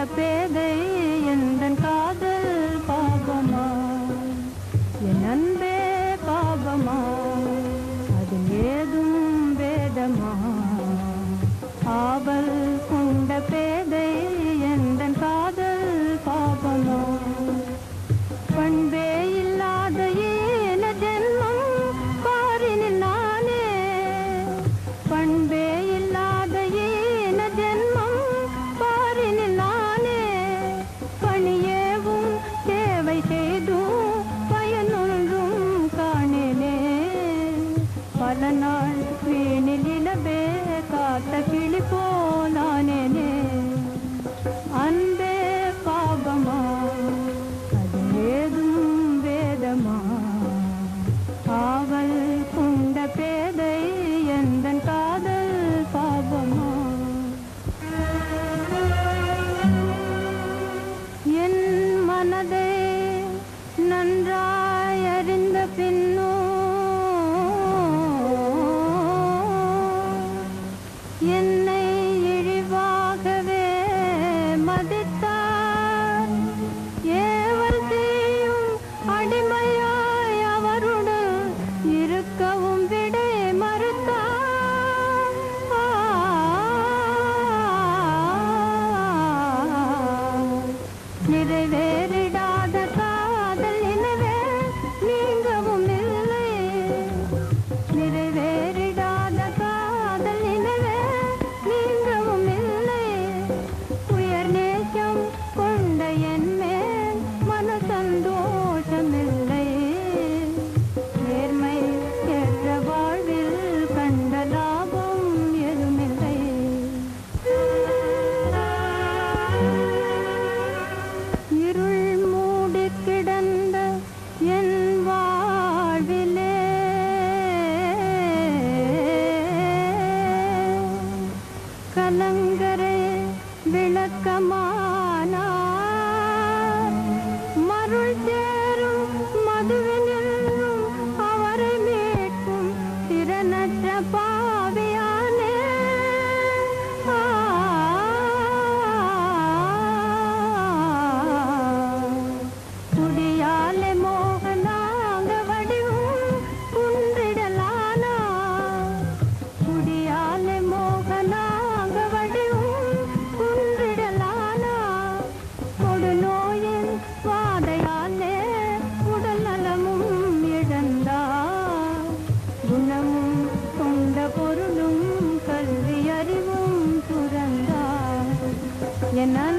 सफेद জানা ve ve ve கலங்கர விளக்கமான. மருள் சேரும் மதுவினில் அவரை மீட்கும் திறனற்ற பா llena